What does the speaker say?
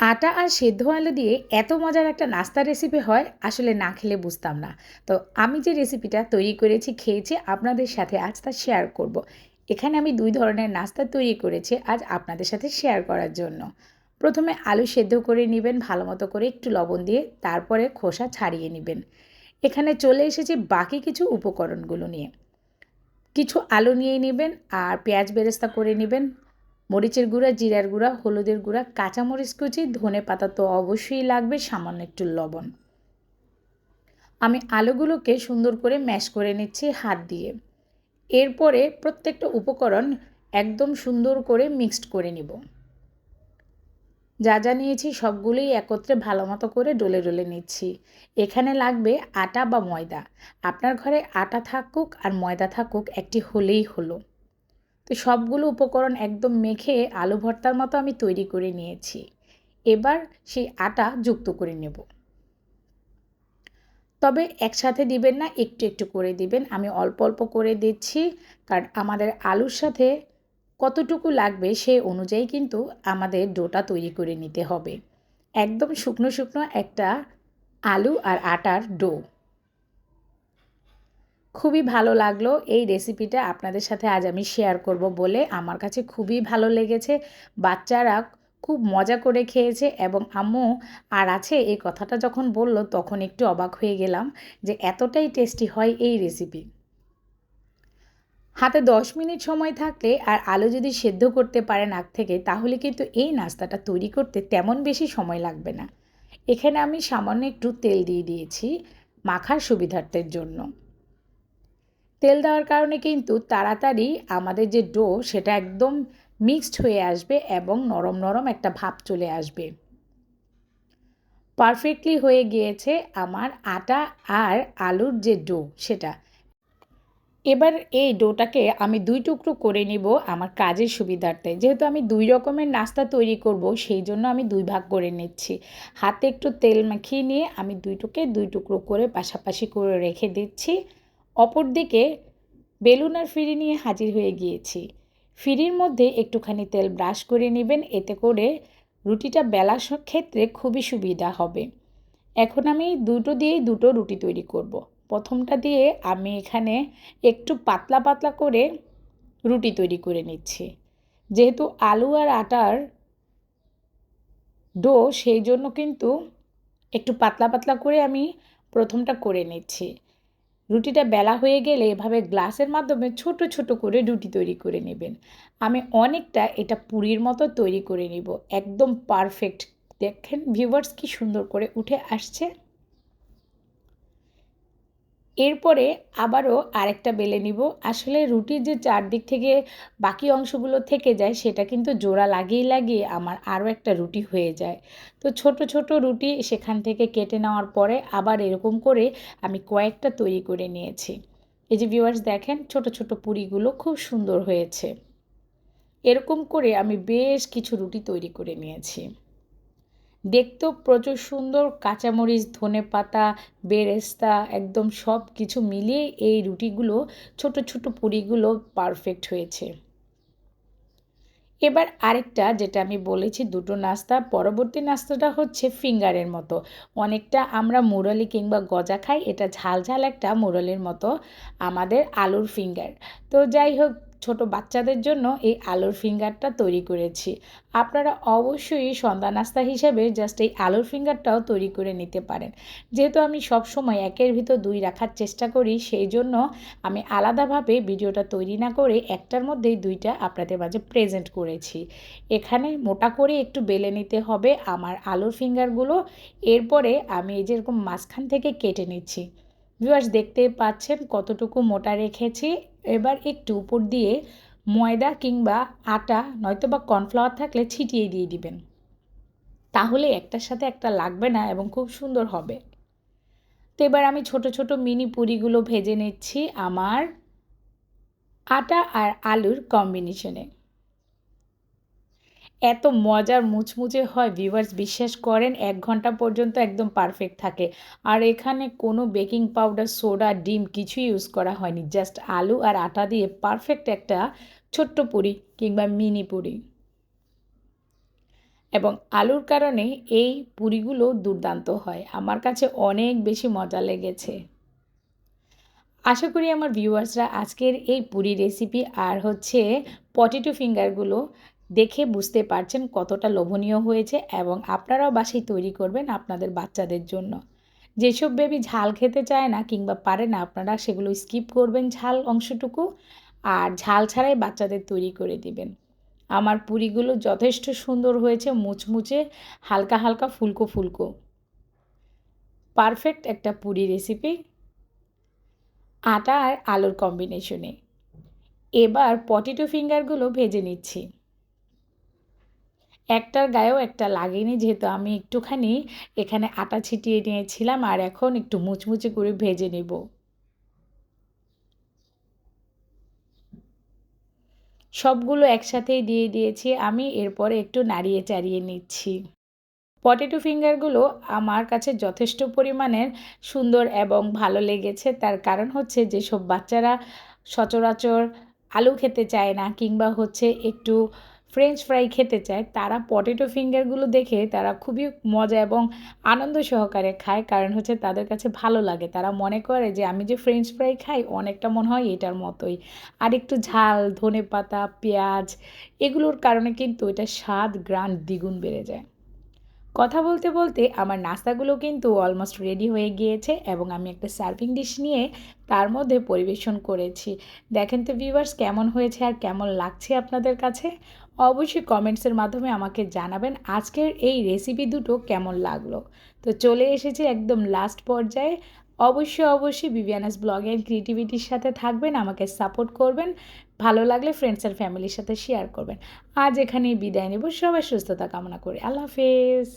আটা আর সেদ্ধ আলু দিয়ে এত মজার একটা নাস্তা রেসিপি হয়, আসলে না খেলে বুঝতাম না। তো আমি যে রেসিপিটা তৈরি করেছি, খেয়েছি, আপনাদের সাথে আজ তা শেয়ার করব। এখানে আমি দুই ধরনের নাস্তা তৈরি করেছি আজ আপনাদের সাথে শেয়ার করার জন্য। প্রথমে আলু সেদ্ধ করে নেবেন, ভালো মতো করে একটু লবণ দিয়ে, তারপরে খোসা ছাড়িয়ে নেবেন। এখানে চলে এসেছি বাকি কিছু উপকরণগুলো নিয়ে। কিছু আলু নিয়ে নেবেন আর পেঁয়াজ বেরেস্তা করে নেবেন মরিচের গুঁড়া, জিরার গুঁড়া, হলুদের গুঁড়া, কাঁচামরিচ কুচি, ধনে পাতা তো অবশ্যই লাগবে, সামান্য একটু লবণ। আমি আলুগুলোকে সুন্দর করে ম্যাশ করে নিচ্ছি হাত দিয়ে। এরপরে প্রত্যেকটা উপকরণ একদম সুন্দর করে মিক্সড করে নিব। যা যা নিয়েছি সবগুলোই একত্রে ভালো মতো করে ডলে ডলে নিচ্ছি। এখানে লাগবে আটা বা ময়দা। আপনার ঘরে আটা থাকুক আর ময়দা থাকুক, একটি হলেই হলো। তো সবগুলো উপকরণ একদম মেখে আলু ভর্তার মতো আমি তৈরি করে নিয়েছি। এবার সেই আটা যুক্ত করে নেব। তবে একসাথে দিবেন না, একটু একটু করে দিবেন। আমি অল্প অল্প করে দিচ্ছি। কারণ আমাদের আলুর সাথে কতটুকু লাগবে সে অনুযায়ী কিন্তু আমাদের ডোটা তৈরি করে নিতে হবে। একদম শুকনো শুকনো একটা আলু আর আটার ডো। খুবই ভালো লাগল এই রেসিপিটা আপনাদের সাথে আজ আমি শেয়ার করব বলে। আমার কাছে খুবই ভালো লেগেছে। বাচ্চারা খুব মজা করে খেয়েছে এবং আম্মু আর আছে এই কথাটা যখন বলল তখন একটু অবাক হয়ে গেলাম যে এতটাই টেস্টি হয় এই রেসিপি হাতে দশ মিনিট সময় থাকলে আর আলু যদি সেদ্ধ করতে পারেন আগ থেকে তাহলে কিন্তু এই নাস্তাটা তৈরি করতে তেমন বেশি সময় লাগবে না। এখানে আমি সামান্য একটু তেল দিয়ে দিয়েছি মাখার সুবিধার্থের জন্য। তেল দেওয়ার কারণে কিন্তু তাড়াতাড়ি আমাদের যে ডো, সেটা একদম মিক্সড হয়ে আসবে এবং নরম নরম একটা ভাব চলে আসবে। পারফেক্টলি হয়ে গিয়েছে আমার আটা আর আলুর যে ডো, সেটা। এবার এই ডোটাকে আমি দুই টুকরো করে নিব আমার কাজের সুবিধার্থে। যেহেতু আমি দুই রকমের নাস্তা তৈরি করব, সেই জন্য আমি দুই ভাগ করে নিচ্ছি। হাতে একটু তেল মাখিয়ে নিয়ে আমি দুইটুকে দুই টুকরো করে পাশাপাশি করে রেখে দিচ্ছি। অপরদিকে বেলুন আর ফিরি নিয়ে হাজির হয়ে গিয়েছি। ফিরির মধ্যে একটুখানি তেল ব্রাশ করে নেবেন, এতে করে রুটিটা বেলার ক্ষেত্রে খুবই সুবিধা হবে। এখন আমি দুটো দিয়েই দুটো রুটি তৈরি করব। প্রথমটা দিয়ে আমি এখানে একটু পাতলা পাতলা করে রুটি তৈরি করে নিচ্ছি। যেহেতু আলু আর আটার ডো, সেই জন্য কিন্তু একটু পাতলা পাতলা করে আমি প্রথমটা করে নিচ্ছি। রুটিটা বেলা হয়ে গেলে এভাবে গ্লাসের মাধ্যমে ছোট ছোট করে রুটি তৈরি করে নেবেন। আমি অনেকটা এটা পুরীর মতো তৈরি করে নিব। একদম পারফেক্ট দেখেন ভিউয়ার্স কি সুন্দর করে উঠে আসছে। এরপরে আবারও আরেকটা বেলে নিব। আসলে রুটির যে চারদিক থেকে বাকি অংশগুলো থেকে যায়, সেটা কিন্তু জোড়া লাগিয়ে লাগিয়ে আমার আরও একটা রুটি হয়ে যায়। তো ছোট ছোট রুটি সেখান থেকে কেটে নেওয়ার পরে আবার এরকম করে আমি কয়েকটা তৈরি করে নিয়েছি। এই যে ভিউয়ার্স দেখেন, ছোট ছোট পুরিগুলো খুব সুন্দর হয়েছে। এরকম করে আমি বেশ কিছু রুটি তৈরি করে নিয়েছি। দেখতেও প্রচুর সুন্দর, কাঁচামরিচ, ধনে পাতা, বেরেস্তা, একদম সব কিছু মিলিয়ে এই রুটিগুলো, ছোট ছোট পুরিগুলো পারফেক্ট হয়েছে। এবার আরেকটা যেটা আমি বলেছি, দুটো নাস্তা, পরবর্তী নাস্তাটা হচ্ছে ফিঙ্গারের মতো। অনেকটা আমরা মুরালি কিংবা গজা খাই, এটা ঝাল ঝাল একটা মুরালির মতো আমাদের আলুর ফিঙ্গার। তো যাই হোক ছোট বাচ্চাদের জন্য এই আলুর ফিঙ্গারটা তৈরি করেছি। আপনারা অবশ্যই সন্ধ্যা নাস্তা হিসেবে জাস্ট এই আলুর ফিঙ্গারটাও তৈরি করে নিতে পারেন। যেহেতু আমি সব সময় একের ভিতর দুই রাখার চেষ্টা করি, সেই জন্য আমি আলাদাভাবে ভিডিওটা তৈরি না করে একটার মধ্যেই দুইটা আপনাদের মাঝে প্রেজেন্ট করেছি। এখানে মোটা করে একটু বেলে নিতে হবে আমার আলুর ফিঙ্গারগুলো। এরপরে আমি এই যেরকম মাঝখান থেকে কেটে নিচ্ছি। ভিউয়ার্স দেখতে পাচ্ছেন কতটুকু মোটা রেখেছি। এবার একটু উপর দিয়ে ময়দা কিংবা আটা নয়তো বা কর্নফ্লাওয়ার থাকলে ছিটিয়ে দিয়ে দিবেন। তাহলে একটার সাথে একটা লাগবে না এবং খুব সুন্দর হবে। তো এবার আমি ছোট ছোট মিনি পুরিগুলো ভেজে নিচ্ছি আমার আটা আর আলুর কম্বিনেশনে এত মজার মুচমুচে হয় ভিউয়ার্স বিশ্বাস করেন এক ঘণ্টা পর্যন্ত একদম পারফেক্ট থাকে। আর এখানে কোনো বেকিং পাউডার সোডা ডিম কিছু ইউজ করা হয়নি। জাস্ট আলু আর আটা দিয়ে পারফেক্ট একটা ছোট্ট পুরি কিংবা মিনি পুরি। এবং আলুর কারণে এই পুরিগুলো দুর্দান্ত হয়। আমার কাছে অনেক বেশি মজা লেগেছে। আশা করি আমার ভিউয়ার্সরা আজকের এই পুরি রেসিপি আর হচ্ছে পটেটো ফিঙ্গারগুলো দেখে বুঝতে পারছেন কতটা লোভনীয় হয়েছে এবং আপনারাও বাসায় তৈরি করবেন আপনাদের বাচ্চাদের জন্য। যেসব বেবি ঝাল খেতে চায় না কিংবা পারে না আপনারা সেগুলো স্কিপ করবেন ঝাল অংশটুকু আর ঝাল ছাড়াই বাচ্চাদের তৈরি করে দিবেন। আমার পুরিগুলো যথেষ্ট সুন্দর হয়েছে মুচমুচে হালকা হালকা ফুলকো ফুলকো। পারফেক্ট একটা পুরি রেসিপি আটা আর আলুর কম্বিনেশনে এবার পটেটো ফিঙ্গারগুলো ভেজে নিচ্ছি। একটার গায়েও একটা লাগেনি, যেহেতু আমি একটুখানি এখানে আটা ছিটিয়ে নিয়েছিলাম আর এখন একটু মুচমুচে করে ভেজে নেব। সবগুলো একসাথেই দিয়ে দিয়েছি, আমি এরপরে একটু নাড়িয়ে চাড়িয়ে নিচ্ছি। পটেটো ফিঙ্গারগুলো আমার কাছে যথেষ্ট পরিমাণের সুন্দর এবং ভালো লেগেছে, তার কারণ হচ্ছে যেসব বাচ্চারা সচরাচর আলু খেতে চায় না, কিংবা হচ্ছে একটু ফ্রেঞ্চ ফ্রাই খেতে চায়, তারা পটেটো ফিঙ্গারগুলো দেখে তারা খুবই মজা এবং আনন্দ সহকারে খায়, কারণ হচ্ছে তাদের কাছে ভালো লাগে। তারা মনে করে যে, আমি যে ফ্রেঞ্চ ফ্রাই খাই, অনেকটা মনে হয় এটার মতোই। আর একটু ঝাল, ধনে পাতা, পেঁয়াজ, এগুলোর কারণে কিন্তু এটা স্বাদ গ্রান দ্বিগুণ বেড়ে যায়। কথা বলতে বলতে আমার নাস্তাগুলো কিন্তু অলমোস্ট রেডি হয়ে গিয়েছে এবং আমি একটা সার্ভিং ডিশ নিয়ে তার মধ্যে পরিবেশন করেছি। দেখেন তো ভিউয়ার্স কেমন হয়েছে আর কেমন লাগছে আপনাদের কাছে? অবশ্যই কমেন্টসের মাধ্যমে আমাকে জানাবেন আজকের এই রেসিপি দুটো কেমন লাগল। তো চলে এসেছি একদম লাস্ট পর্যায়ে। অবশ্যই অবশ্যই বিভিয়ানাস ব্লগের ক্রিয়েটিভিটির সাথে থাকবেন, আমাকে সাপোর্ট করবেন, ভালো লাগলে ফ্রেন্ডস আর ফ্যামিলির সাথে শেয়ার করবেন। আজ এখানেই বিদায় নেব সবাই সুস্থতা কামনা করি। আল্লাহ হাফেজ।